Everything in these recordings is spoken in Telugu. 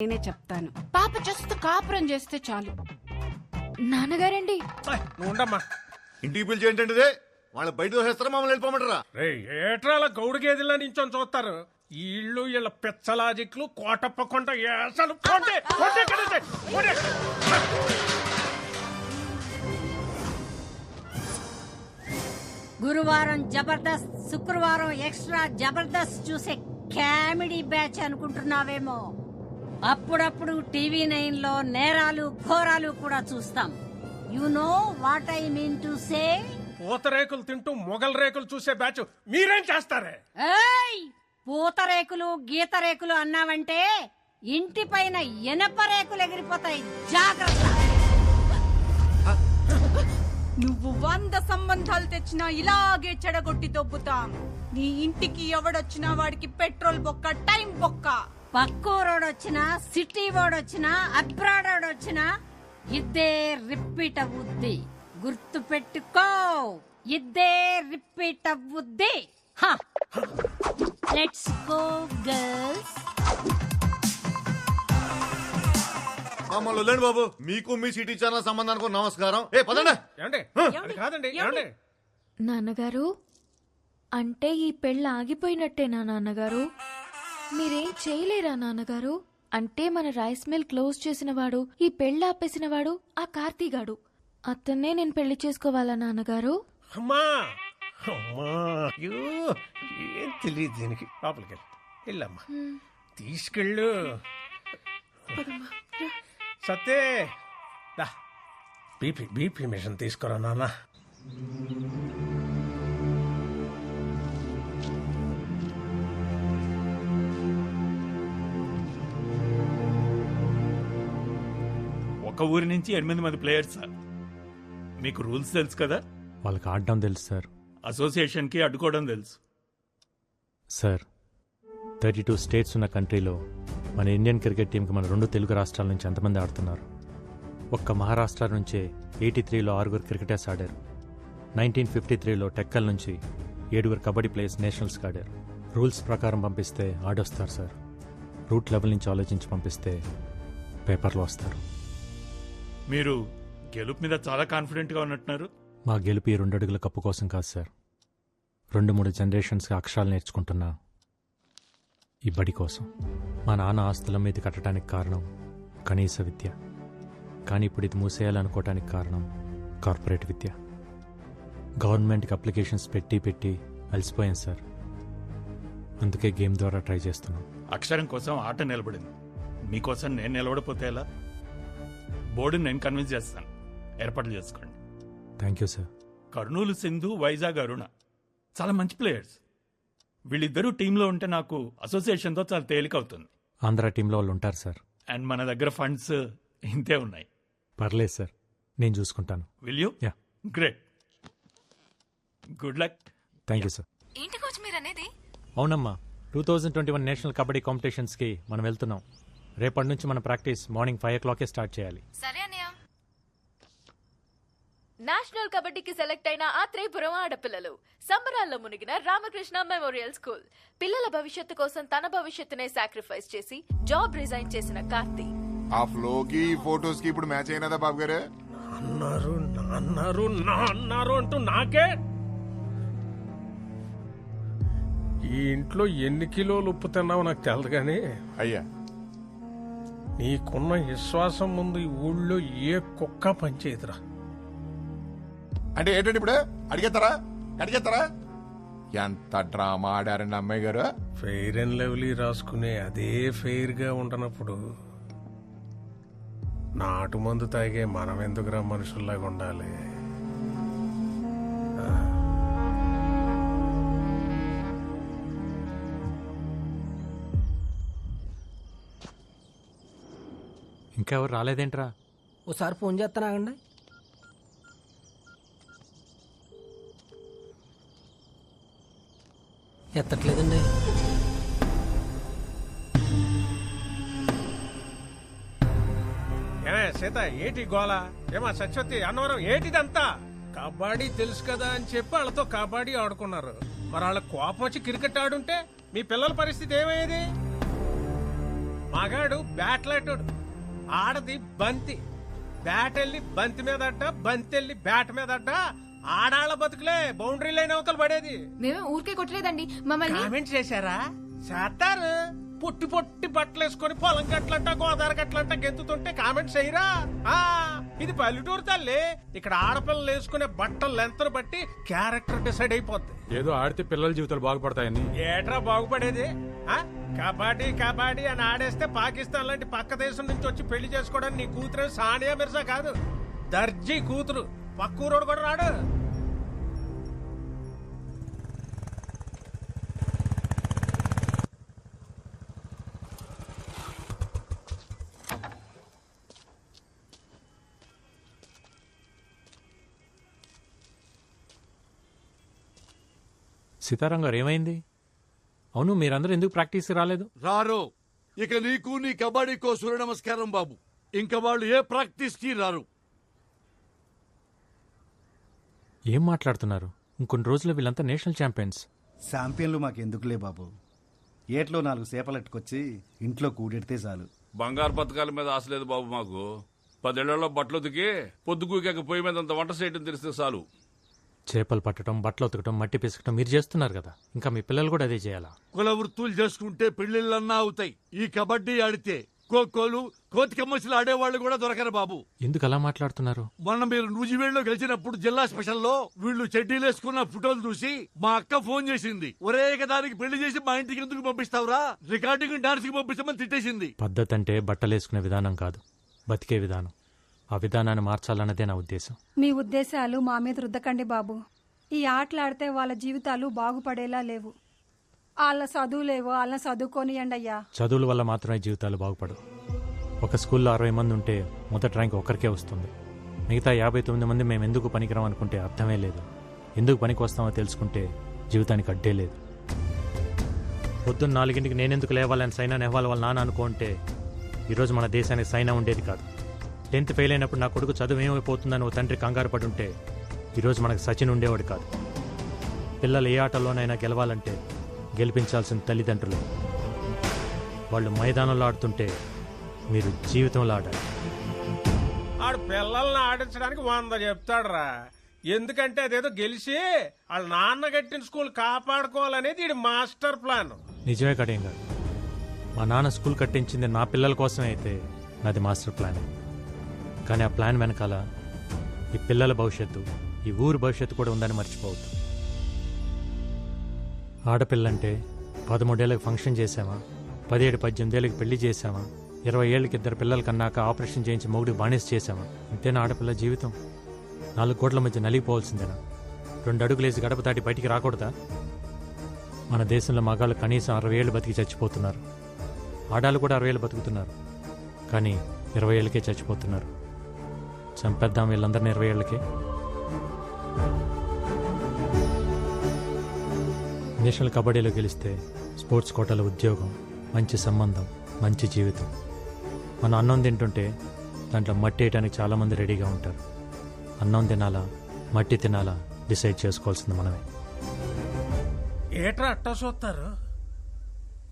నేనే చెప్తాను. పాప జస్ట్ కాపురం చేస్తే చాలు. నాన్నగారండి. నువ్వు ఉండమ్మా. ఇంటికి పిలిచి ఏంటంటే ఇదే? వాళ్ళ బయట దోసేస్తారా మమ్మల్ని వెళ్ళిపోమంటారా? రే ఏట్రాల గౌడు గేదెల్లా నించొని చూస్తారు? ఈ ఇళ్ళు వీళ్ళ పెచ్చలాజిక్లు కోటప్ప కొంట ఏసలు. పోండి, పోండి ఇక్కడి నుంచి, పోండి. గురువారం జబర్దస్త్ శుక్రవారం ఎక్స్ట్రా జబర్దస్త్ చూసే కామెడీ బ్యాచ్ అనుకుంటున్నావేమో. అప్పుడప్పుడు టీవీ నైన్లో నేరాలు ఘోరాలు కూడా చూస్తాం. You know what I mean to say పూతరేకులు తింటూ మొగల్ రేకులు చూసే బ్యాచ్ మీరేం చేస్తారే? ఏయ్! పూతరేకులు గీత రేకులు అన్నావంటే ఇంటి పైన ఎనప రేకులు ఎగిరిపోతాయి. జాగ్రత్త! నువ్వు వంద సంబంధాలు తెచ్చినా ఇలాగే చెడగొట్టి దొబ్బుతాం. నీ ఇంటికి ఎవడొచ్చినా వాడికి పెట్రోల్ బొక్క టైం బొక్క. పక్కూరోడొచ్చినా సిటీ వాడొచ్చినా అబ్రాడ్ వచ్చినా ఇద్దే రిపీట్ అవ్వుద్ది గుర్తు పెట్టుకో ఇద్దే రిపీట్ అవ్వుద్ది లెట్స్ గో గర్ల్స్ మమ్మల్ని వదిలేండి బాబు. మీకు మీ సిటీ ఛానల్ సంబంధానికి నమస్కారం. ఏ పదండి. ఏమండి? అది కాదండి ఏమండి? నాన్నగారు అంటే ఈ పెళ్ళ ఆగిపోయినట్టేనా నాన్నగారు? మీరేం చేయలేరా నాన్నగారు? అంటే మన రైస్ మిల్ క్లోజ్ చేసిన వాడు ఈ పెళ్ళ ఆపేసిన వాడు ఆ కార్తీగాడు. అతన్నే నేను పెళ్ళి చేసుకోవాలా నాన్నగారు? అమ్మా! అమ్మా! అయ్యో! ఏం తెలియదు దీనికి. లోపలికి వెళ్ళి. వెళ్ళమ్మా. తీసుకెళ్ళు. సత్తే! దా. బీపీ బీపీ మిషన్ తీసుకురా నాన్న. ఒక ఊరి నుంచి ఎనిమిది మంది ప్లేయర్స్ సార్. మీకు రూల్స్ తెలుసు కదా? వాళ్ళకి ఆడడం తెలుసు సార్. అసోసియేషన్కి అడ్డుకోవడం తెలుసు. సార్ థర్టీ టూ స్టేట్స్ ఉన్న కంట్రీలో మన ఇండియన్ క్రికెట్ టీంకి మన రెండు తెలుగు రాష్ట్రాల నుంచి ఎంతమంది ఆడుతున్నారు? ఒక్క మహారాష్ట్ర నుంచే ఎయిటీ త్రీలో ఆరుగురు క్రికెటర్స్ ఆడారు. నైన్టీన్ ఫిఫ్టీ త్రీలో టెక్కల్ నుంచి ఏడుగురు కబడ్డీ ప్లేయర్స్ నేషనల్స్కి ఆడారు. రూల్స్ ప్రకారం పంపిస్తే ఆడొస్తారు సార్. రూట్ లెవెల్ నుంచి ఆలోచించి పంపిస్తే పేపర్లో వస్తారు. మీరు గెలుపు మీద చాలా కాన్ఫిడెంట్గా ఉన్నట్టున్నారు. మా గెలుపు ఈ రెండు అడుగుల కప్పు కోసం కాదు సార్. రెండు మూడు జనరేషన్స్కి అక్షరాలు నేర్చుకుంటున్నా ఈ బడి కోసం. మా నాన్న ఆస్తుల మీద కట్టడానికి కారణం కనీస విద్య. కానీ ఇప్పుడు ఇది మూసేయాలనుకోవటానికి కారణం కార్పొరేట్ విద్య. గవర్నమెంట్కి అప్లికేషన్స్ పెట్టి పెట్టి అలసిపోయాను సార్. అందుకే గేమ్ ద్వారా ట్రై చేస్తున్నాం. అక్షరం కోసం ఆట నిలబడింది. మీకోసం నేను నిలబడిపోతే ఎలా? బోర్డుని నేను కన్విన్స్ చేస్తాను. ఏర్పాట్లు చేసుకోండి. Thank you sir Kurnool Sindhu Vizag Aruna. చాలా మంచి ప్లేయర్స్. వీళ్ళిద్దరూ టీంలో ఉంటే నాకు అసోసియేషన్తో చాలా తేలిక అవుతుంది ఆంధ్ర టీంలో వాళ్ళు ఉంటారు సార్ అండ్ మన దగ్గర ఫండ్స్ ఇంతే ఉన్నాయి. పర్లేదు సార్ నేను చూసుకుంటాను. Will you ya great good luck thank you sir ఏంటి కోచ్ మీరు అనేది అవునమ్మా. Two thousand twenty one national kabaddi కాంపిటీషన్స్కి మనం వెళ్తున్నాం. రేపటి నుంచి మన ప్రాక్టీస్ మార్నింగ్ ఫైవ్ ఓ క్లాకే స్టార్ట్ చేయాలి. సరే అన్నయ్య. నేషనల్ కబడ్డీకి సెలెక్ట్ అయిన ఆత్రేయపురం ఆడపిల్లలు సంబరాల్లో మునిగిన రామకృష్ణ మెమోరియల్ స్కూల్. పిల్లల భవిష్యత్తు కోసం తన భవిష్యత్తునే సాక్రిఫైస్ చేసి జాబ్ రిజైన్ చేసిన కార్తీ. ఆ ఫ్లోకి ఫోటోస్కి ఇప్పుడు మ్యాచ్ అయినదా బాబు గారు? అన్నారు నా అన్నారు నా అన్నారు అంటూ నాకే? ఈ ఇంట్లో ఎన్ని కిలోలు ఉప్పు తిన్నావో నాకు తెలదు కానీ అయ్యా నీకున్న విశ్వాసం ముందు ఈ ఊళ్ళో ఏ కుక్క పనిచేయదురా. అంటే ఏంటండి ఇప్పుడు? అడిగేస్తారా? అడిగేస్తారా? ఎంత డ్రామా ఆడారండి అమ్మాయి గారు? ఫెయిర్ అండ్ లెవ్లీ రాసుకునే అదే ఫెయిర్గా ఉండనప్పుడు నాటు మందు తాగే మనం ఎందుకురా మనుషుల్లాగా ఉండాలి? ఇంకెవరు రాలేదేంట్రా? ఓసారి ఫోన్ చేస్తానాగండి ఎత్తట్లేదండి. ఏమే సీత ఏటి గోల? ఏమా సత్యవతి అన్నవరం ఏటిదంతా? కబడ్డీ తెలుసు కదా అని చెప్పి వాళ్ళతో కబడ్డీ ఆడుకున్నారు. మరి వాళ్ళ కోపం వచ్చి క్రికెట్ ఆడుంటే మీ పిల్లల పరిస్థితి ఏమయ్యేది? మగాడు బ్యాట్లాటోడు. ఆడది బంతి. బ్యాట్ వెళ్ళి బంతి మీద అడ్డ బంతి వెళ్ళి బ్యాట్ మీద అడ్డ ఆడాళ్ళ బతుకులే బౌండరీ లైన్ అవతల పడేది. మేము ఊరికే కొట్టలేదండి. మమ్మల్ని కామెంట్ చేశారా? చేస్తారు. పొట్టి పొట్టి బట్టలు వేసుకొని పొలం గట్లంట గోదావరి గట్లంట గెంతుతుంటే కామెంట్ చేయరా? ఆ ఇది పల్లెటూరు తల్లి. ఇక్కడ ఆడపిల్లలు వేసుకునే బట్టల లెంత్ బట్టి క్యారెక్టర్ డిసైడ్ అయిపోద్ది. ఏదో ఆడితే పిల్లల జీవితాలు బాగుపడతాయని. ఏట్రా బాగుపడేది? కబడ్డీ కబడ్డీ అని ఆడేస్తే పాకిస్తాన్ లాంటి పక్క దేశం నుంచి వచ్చి పెళ్ళి చేసుకోవడానికి నీ కూతురు సానియా మిర్జా కాదు. దర్జీ కూతురు. పక్కూరోడు కూడా రాడు. సీతారాం గారు ఏమైంది? అవును మీరందరూ ఎందుకు ప్రాక్టీస్కి రాలేదు? రారు. ఇక నీకు నీ కబడ్డీకో సూర్య నమస్కారం బాబు. ఇంకా వాళ్ళు ఏ ప్రాక్టీస్కి రారు. ఏం మాట్లాడుతున్నారు? ఇంకొన్ని రోజుల్లో వీళ్ళంతా నేషనల్ ఛాంపియన్స్. శాంపియన్లు మాకెందుకులే బాబు? ఏట్లో నాలుగు సేపలెట్టుకొచ్చి ఇంట్లో కూడెడితే చాలు. బంగారు పథకాల మీద ఆశ లేదు బాబు మాకు. పదేళ్ళలో బట్టలు ఉతికి పొద్దుగూకాక పొయ్యి మీద అంత వంట చేయటం తెలిస్తే చాలు. చేపలు పట్టడం బట్టలు ఉతకడం మట్టి పిసకటం మీరు చేస్తున్నారు కదా. ఇంకా మీ పిల్లలు కూడా అదే చేయాలా? కుల వృత్తులు చేసుకుంటే పెళ్ళిళ్ళన్నా అవుతాయి. ఈ కబడ్డీ ఆడితే ఖోఖోలు కోతి కమ్మసిలు ఆడేవాళ్ళు కూడా దొరకరు బాబు. ఎందుకు అలా మాట్లాడుతున్నారు? మొన్న మీరు నూజివేడులో గెలిచినప్పుడు జిల్లా స్పెషల్లో వీళ్ళు చెడ్డీలు వేసుకున్న ఫోటోలు చూసి మా అక్క ఫోన్ చేసింది. ఒరే దానికి పెళ్ళి చేసి మా ఇంటికి ఎందుకు పంపిస్తావురా? రికార్డింగ్ డాన్స్కి పంపిస్తామని తిట్టేసింది. పద్ధతి అంటే బట్టలేసుకునే విధానం కాదు. బతికే విధానం. ఆ విధానాన్ని మార్చాలన్నదే నా ఉద్దేశం. మీ ఉద్దేశాలు మా మీద రుద్దకండి బాబు. ఈ ఆటలాడితే వాళ్ళ జీవితాలు బాగుపడేలా లేవు. వాళ్ళ చదువులేవో వాళ్ళని చదువుకోనియండి అయ్యా. చదువుల వల్ల మాత్రమే జీవితాలు బాగుపడవు. ఒక స్కూల్లో అరవై మంది ఉంటే మొదటి ర్యాంక్ ఒక్కరికే వస్తుంది. మిగతా యాభై తొమ్మిది మంది మేము ఎందుకు పనికిరాం అనుకుంటే అర్థమే లేదు. ఎందుకు పనికి వస్తామో తెలుసుకుంటే జీవితానికి అడ్డే లేదు. పొద్దున్న నాలుగింటికి నేనెందుకు లేవాలని సైనా నెహ్వాల్ వాళ్ళ నాన్న అనుకుంటే ఈరోజు మన దేశానికి సైనా ఉండేది కాదు. టెన్త్ ఫెయిల్ అయినప్పుడు నా కొడుకు చదువు ఏమైపోతుందని ఓ తండ్రి కంగారు పడి ఉంటే ఈరోజు మనకు సచిన్ ఉండేవాడు కాదు. పిల్లలు ఏ ఆటలోనైనా గెలవాలంటే గెలిపించాల్సిన తల్లిదండ్రులు. వాళ్ళు మైదానంలో ఆడుతుంటే మీరు జీవితంలో ఆడాలి. ఆడు పిల్లల్ని ఆడించడానికి వంద చెప్తాడురా. ఎందుకంటే అదేదో గెలిచి వాళ్ళ నాన్న కట్టిన స్కూల్ కాపాడుకోవాలనేది ఇది మాస్టర్ ప్లాన్. నిజమే కడేం కాదు మా నాన్న స్కూల్ కట్టించింది నా పిల్లల కోసమే అయితే నాది మాస్టర్ ప్లాన్. కానీ ఆ ప్లాన్ వెనకాల ఈ పిల్లల భవిష్యత్తు ఈ ఊరు భవిష్యత్తు కూడా ఉందని మర్చిపోవద్దు. ఆడపిల్లంటే పదమూడేళ్ళకి ఫంక్షన్ చేసామా పదిహేడు పద్దెనిమిదేళ్ళకి పెళ్ళి చేసామా ఇరవై ఏళ్ళకి ఇద్దరు పిల్లలు కన్నాక ఆపరేషన్ చేయించి మొగుడు బానిస చేసామా ఇంతేనా ఆడపిల్ల జీవితం? నాలుగు కోట్ల మధ్య నలిగిపోవాల్సిందేనా? రెండు అడుగులేసి గడప దాటి బయటికి రాకూడదా? మన దేశంలో మగాళ్ళు కనీసం అరవై ఏళ్ళు బతికి చచ్చిపోతున్నారు. ఆడాళ్ళు కూడా అరవై ఏళ్ళు బతుకుతున్నారు. కానీ ఇరవై ఏళ్ళకే చచ్చిపోతున్నారు. చంపేద్దాం వీళ్ళందరినీ ఇరవై ఏళ్ళకి. నేషనల్ కబడ్డీలో గెలిస్తే స్పోర్ట్స్ కోటాలో ఉద్యోగం మంచి సంబంధం మంచి జీవితం. మనం అన్నం తింటుంటే దాంట్లో మట్టి వేయడానికి చాలామంది రెడీగా ఉంటారు. అన్నం తినాలా మట్టి తినాలా డిసైడ్ చేసుకోవాల్సింది మనమే. ఏట్రా అట్టా చూస్తారు?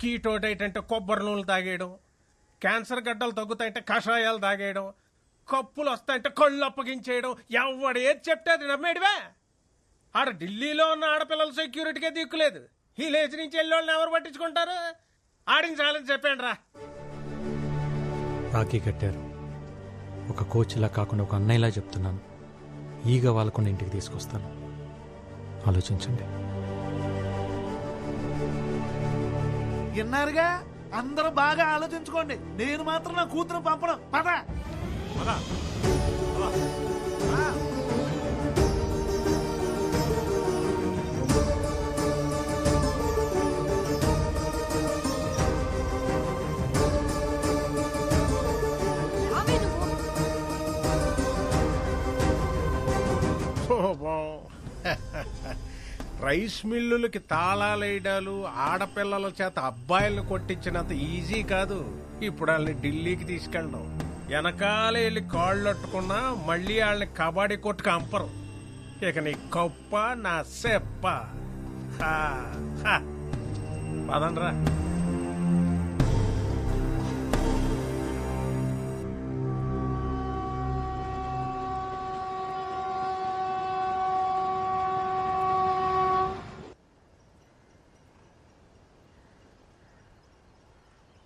కీటో డైట్ అంటే కొబ్బరి నూనెలు తాగేయడం క్యాన్సర్ గడ్డలు తగ్గుతాయంటే కషాయాలు తాగేయడం కప్పులు వస్తాయంటే కళ్ళు అప్పగించేయడం ఎవడు ఏది చెప్తే అది నమ్మేడివే. ఆడ ఢిల్లీలో ఉన్న ఆడపిల్లల సెక్యూరిటీకే దిక్కులేదు. ఈ లేచి నుంచి వెళ్ళి వాళ్ళని ఎవరు పట్టించుకుంటారు? ఆడించాలని చెప్పాను రా. రాఖీ కట్టారు. ఒక కోచ్లా కాకుండా ఒక అన్నయ్యలా చెప్తున్నాను. ఈగ వాళ్ళకుండా ఇంటికి తీసుకొస్తాను. ఆలోచించండి. విన్నారుగా? అందరూ బాగా ఆలోచించుకోండి. నేను మాత్రం నా కూతురు పంపడం. పద. శోభం రైస్ మిల్లులకి తాళాలేయడాలు ఆడపిల్లల చేత అబ్బాయిలను కొట్టించినంత ఈజీ కాదు. ఇప్పుడు వాళ్ళని ఢిల్లీకి తీసుకెళ్ళడం. వెనకాల వెళ్ళి కాళ్ళట్టుకున్నా మళ్ళీ వాళ్ళని కబడ్డీ కొట్టుకు అంపరు. ఇక నీ కప్ప నా సెప్ప. పదండ్రా.